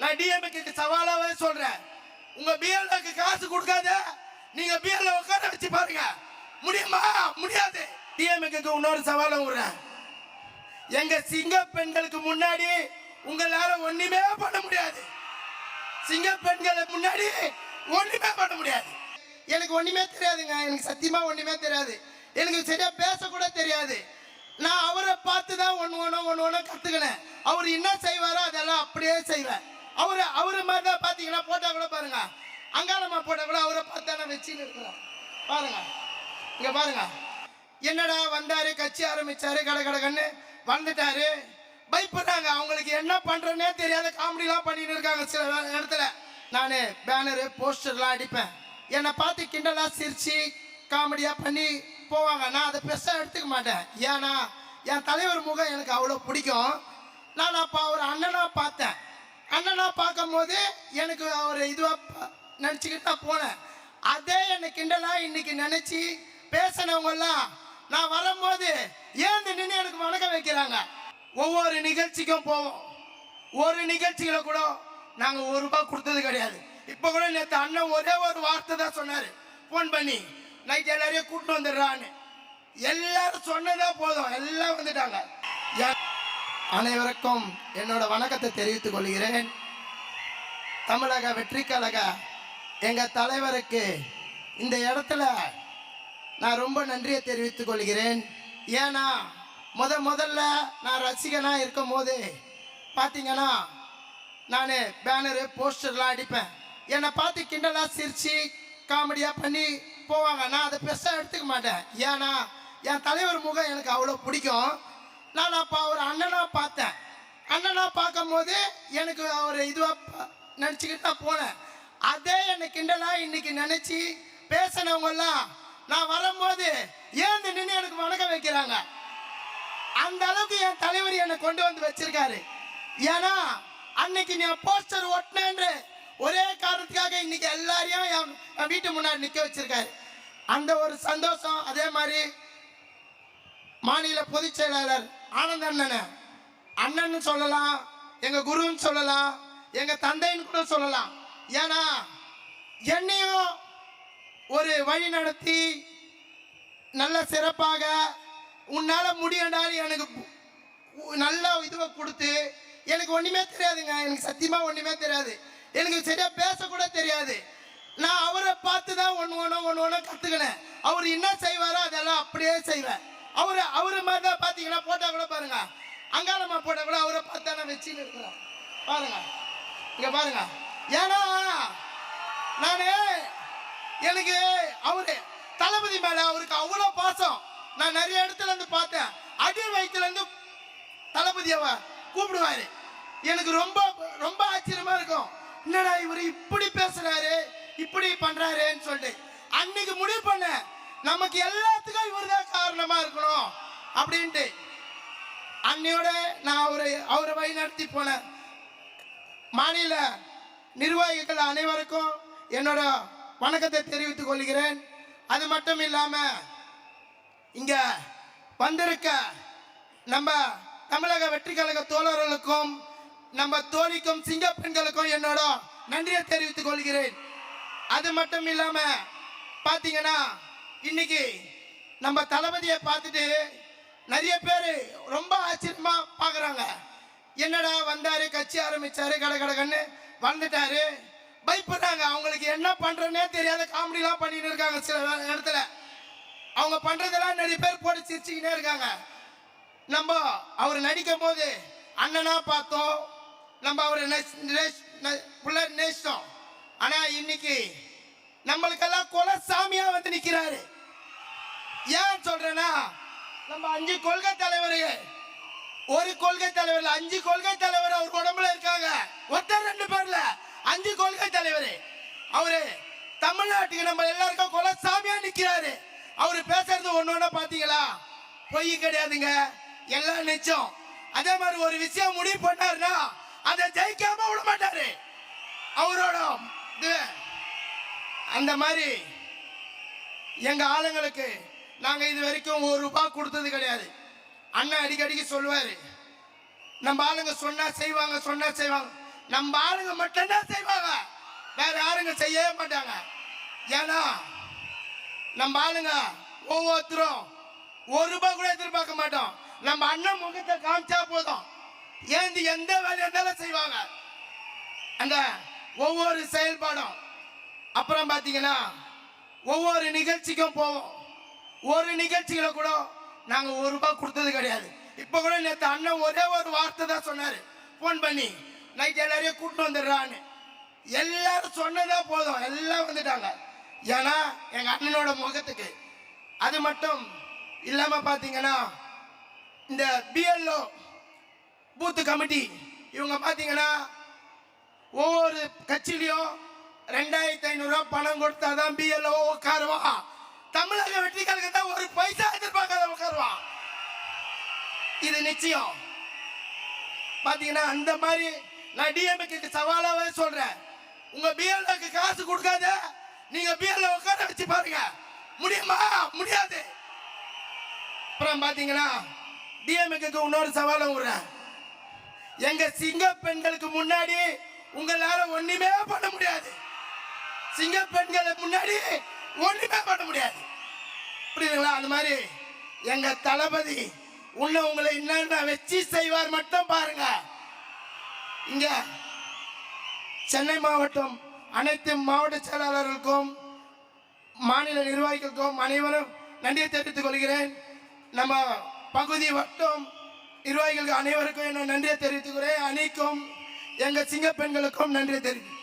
நான் டிஎம்கேக்கு சவாலாவே சொல்றேன். உங்க பிஎல்ஏக்கு காசு கொடுக்காத நீங்க பிஎல்ஏ உட்கார வச்சு பாருங்க. முடியுமா? முடியாது. டிஎம்கேக்கு இன்னொரு சவாலை விடுறேன் எங்க சிங்க பெண்களுக்கு முன்னாடி உங்களால ஒண்ணுமே பண்ண முடியாது. சிங்க பெண்களுக்கு முன்னாடி ஒண்ணுமே பண்ண முடியாது. எனக்கு ஒண்ணுமே தெரியாதுங்க. எனக்கு சத்தியமா ஒண்ணுமே தெரியாது. எனக்கு சரியா பேச கூட தெரியாது. நான் அவரை பார்த்து தான் ஒன்று ஒன்று ஒன்று ஒன்று கற்றுக்கினேன் அவர் என்ன செய்வாரோ அதெல்லாம் அப்படியே செய்வேன். அவர் அவரை மாதிரி தான் பார்த்தீங்கன்னா போட்டா கூட பாருங்க. அங்காளம்மா போட்டா கூட அவரை பார்த்து நான் வச்சுன்னு இருக்கிறேன் பாருங்க. இங்க பாருங்க. என்னடா வந்தாரு கட்சி ஆரம்பிச்சாரு கட கடகன்னு வந்துட்டாரு பயப்படுறாங்க. அவங்களுக்கு என்ன பண்றேன்னே தெரியாத காமெடிலாம் பண்ணிட்டு இருக்காங்க சில இடத்துல. நான் பேனரு போஸ்டர்லாம் அடிப்பேன். என்னை பார்த்து கிண்டலா சிரிச்சு காமெடியா பண்ணி போவாங்க. நான் அதை பெருசாக எடுத்துக்க மாட்டேன். ஏன்னா என் தலைவர் முகம் எனக்கு அவ்வளோ பிடிக்கும். நான் அப்போ அவர் அண்ணனா பார்த்தேன். அண்ணனா பார்க்கும்போது எனக்கு ஒரு இதுவாக நினச்சிக்கிட்டு நான் போனேன். அதே என்னை கிண்டலாக இன்னைக்கு நினச்சி பேசினவங்கெல்லாம் நான் வரும்போது ஏந்து நின்று எனக்கு வணக்கம் வைக்கிறாங்க. ஒவ்வொரு நிகழ்ச்சிக்கும் போவோம். ஒரு நிகழ்ச்சிகளை கூட நாங்கள் ஒரு ரூபாய் கொடுத்தது கிடையாது. இப்போ கூட நேற்று அண்ணன் ஒரே ஒரு வார்த்தை தான் சொன்னார். ஃபோன் பண்ணி நைட் எல்லாரையும் கூப்பிட்டு வந்துடுறான்னு. எல்லாரும் சொன்னதே போதும். எல்லாம் வந்துட்டாங்க. அனைவருக்கும் என்னோட வணக்கத்தை தெரிவித்துக் கொள்கிறேன். தமிழக வெற்றி கழக எங்க தலைவருக்கு இந்த இடத்துல நான் ரொம்ப நன்றியை தெரிவித்துக் கொள்கிறேன். ஏன்னா முத முதல்ல நான் ரசிகனா இருக்கும் போது பார்த்தீங்கன்னா நான் பேனரு போஸ்டர்லாம் அடிப்பேன். என்னை பார்த்து கிண்டலா சிரிச்சு காமெடியாக பண்ணி போவாங்க. நான் அதை பெருசாக எடுத்துக்க மாட்டேன். ஏன்னா என் தலைவர் முகம் எனக்கு அவ்வளோ பிடிக்கும். நான் அப்போ அவர் அண்ணனாக பார்த்தேன். அண்ணனாக பார்க்கும்போது எனக்கு அவர் இதுவாக நினச்சிக்கிட்டு நான் போனேன். அதே என்னை கிண்டலாக இன்னைக்கு நினச்சி பேசினவங்கெல்லாம் நான் வரும்போது ஏந்து நின்று எனக்கு வணக்கம் வைக்கிறாங்க. அந்த அளவுக்கு என் தலைவர் என்னை கொண்டு வந்து வச்சிருக்காரு. ஏன்னா அன்னைக்கு நீ போஸ்டர் ஒட்டினேன்ற ஒரே காரணத்துக்காக இன்னைக்கு எல்லாரையும் என் என் வீட்டு முன்னாடி நிற்க வச்சிருக்காரு. அந்த ஒரு சந்தோஷம் அதே மாதிரி மாநில பொதுச் செயலாளர் ஆனந்த அண்ணனை. அண்ணன் சொல்லலாம் எங்க குருன்னு சொல்லலாம் எங்க தந்தைன்னு கூட சொல்லலாம். ஏன்னா என்னையும் ஒரு வழி நடத்தி நல்ல சிறப்பாக உன்னால முடியண்டாலும் எனக்கு நல்ல இதுவை கொடுத்து எனக்கு ஒண்ணுமே தெரியாதுங்க. எனக்கு சத்தியமா ஒண்ணுமே தெரியாது. எனக்கு சரியா பேச கூட தெரியாது. நான் அவரை பார்த்து தான் ஒன்று ஒன்று ஒன்று ஒன்று கற்றுக்கினேன் அவர் என்ன செய்வாரோ அதெல்லாம் அப்படியே செய்வேன். அவர் அவரை மாதிரி தான் பார்த்தீங்கன்னா போட்டோ கூட பாருங்க. அங்காளம்மா போட்டா கூட அவரை பார்த்து நான் வச்சுன்னு இருக்கிறேன் பாருங்க. இங்க பாருங்க. ஏன்னா நானு எனக்கு அவரு தளபதி மேல அவருக்கு அவ்வளோ பாசம். நான் நிறைய இடத்துல இருந்து பார்த்தேன். அடி வயிற்றுல இருந்து தளபதி அவ கூப்பிடுவாரு. எனக்கு ரொம்ப ரொம்ப ஆச்சரியமா இருக்கும். என்னடா இவர் இப்படி பேசுறாரு இப்படி பண்றாருன்னு சொல்லிட்டு. அன்னைக்கு முடிவு பண்ண நமக்கு எல்லாத்துக்கும் இவர் தான் காரணமா இருக்கணும். அப்படின்ட்டு. அன்னையோட நான் அவரை அவரை வழி நடத்தி போனேன். மாநில நிர்வாகிகள் அனைவருக்கும் என்னோட வணக்கத்தை தெரிவித்துக் கொள்கிறேன். அது மட்டும் இல்லாம இங்க வந்திருக்க நம்ம தமிழக வெற்றி கழக தோழர்களுக்கும் நம்ம தோழிக்கும் சிங்க பெண்களுக்கும் என்னோட நன்றியை தெரிவித்துக் கொள்கிறேன். அது மட்டும் இல்லாம பாத்தீங்கன்னா இன்னைக்கு நம்ம தளபதியை பார்த்துட்டு நிறைய பேர் ரொம்ப ஆச்சரியமா பார்க்குறாங்க என்னடா வந்தாரு கட்சி ஆரம்பிச்சாரு கட கடகன்னு வந்துட்டாரு. பயப்படுறாங்க. அவங்களுக்கு என்ன பண்றேன்னே தெரியாத காமெடிலாம் பண்ணிட்டு இருக்காங்க சில இடத்துல. அவங்க பண்றதெல்லாம் நிறைய பேர் போட்டு சிரிச்சுக்கிட்டே இருக்காங்க. நம்ம அவர் நடிக்கும் போது அண்ணனா பார்த்தோம். நம்ம அவரை நேஸ்- நேசித்தோம் ஆனா இன்னைக்கு நம்மளுக்கெல்லாம் கொலை சாமியா வந்து நிக்கிறாரு. ஏன் சொல்றேன்னா நம்ம அஞ்சு கொள்கை தலைவர் ஒரு கொள்கை தலைவர் அஞ்சு கொள்கை தலைவர் அவர் உடம்புல இருக்காங்க. ஒருத்தர் ரெண்டு பேர்ல. அஞ்சு கொள்கை தலைவர். அவரு தமிழ்நாட்டுக்கு நம்ம எல்லாருக்கும் கொலை சாமியா நிக்கிறாரு. அவரு பேசுறது ஒண்ணு பாத்தீங்களா? பொய் கிடையாதுங்க. எல்லாம் நிச்சயம். அதே மாதிரி ஒரு விஷயம் முடிவு பண்ணாருன்னா அதை ஜெயிக்காம விட மாட்டாரு. அவரோட அந்த மாதிரி எங்க ஆளுங்களுக்கு நாங்கள் இது வரைக்கும் ஒரு ரூபாய் கொடுத்தது கிடையாது. அண்ணன் அடிக்கடிக்கு சொல்லுவாரு நம்ம ஆளுங்க சொன்னா செய்வாங்க சொன்னா செய்வாங்க. நம்ம ஆளுங்க மட்டும்தான் செய்வாங்க. வேற யாருங்க செய்யவே மாட்டாங்க. ஏன்னா நம்ம ஆளுங்க ஒவ்வொருத்தரும் ஒரு ரூபாய் கூட எதிர்பார்க்க மாட்டோம். நம்ம அண்ணன் முகத்தை காமிச்சா போதும். ஏந்தி எந்த வேலையா இருந்தாலும் செய்வாங்க. அந்த ஒவ்வொரு செயல்பாடும். அப்புறம் பார்த்தீங்கன்னா ஒவ்வொரு நிகழ்ச்சிக்கும் போவோம். ஒரு நிகழ்ச்சிகளை கூட நாங்கள் ஒரு ரூபாய் கொடுத்தது கிடையாது. இப்போ கூட நேற்று அண்ணன் ஒரே ஒரு வார்த்தை தான் சொன்னார். ஃபோன் பண்ணி நைட் எல்லாரையும் கூப்பிட்டு வந்துடுறான்னு. எல்லாரும் சொன்னதா போதும். எல்லாம் வந்துட்டாங்க. ஏன்னா எங்கள் அண்ணனோட முகத்துக்கு அது மட்டும் இல்லாமல் பார்த்தீங்கன்னா இந்த பிஎல்ஓ பூத்து கமிட்டி இவங்க பார்த்தீங்கன்னா ஒவ்வொரு கட்சியிலையும் ரெண்டாயிரத்தி ஐநூறுரூவா பணம் கொடுத்தாதான் பிஎல்ஓ உட்காருவா தமிழக வெற்றி தான் ஒரு பைசா எதிர்பார்க்காத உட்காருவான் இது நிச்சயம். பாத்தீங்கன்னா அந்த மாதிரி நான் டிஎம்கேக்கு சவாலாவே சொல்றேன். உங்க பிஎல்ஓக்கு காசு கொடுக்காத நீங்க பிஎல்ஓ உட்கார வச்சு பாருங்க. முடியுமா? முடியாது. அப்புறம் பாத்தீங்கன்னா டிஎம்கேக்கு இன்னொரு சவாலை விடுறேன். எங்க சிங்க பெண்களுக்கு முன்னாடி உங்களால ஒண்ணுமே பண்ண முடியாது. சிங்க பெண்களை முன்னாடி ஒண்ணுமே பண்ண முடியாது. புரியுதுங்களா? அந்த மாதிரி எங்க தளபதி உன்னை உங்களை என்னென்ன வச்சு செய்வார் மட்டும் பாருங்க. இங்க சென்னை மாவட்டம் அனைத்து மாவட்ட செயலாளர்களுக்கும் மாநில நிர்வாகிகளுக்கும் அனைவரும் நன்றியை தெரிவித்துக் கொள்கிறேன். நம்ம பகுதி வட்டம் நிர்வாகிகளுக்கு அனைவருக்கும் என்ன நன்றியை தெரிவித்துக்கிறேன் அணிக்கும் எங்கள் சிங்க பெண்களுக்கும் நன்றியை தெரிவித்து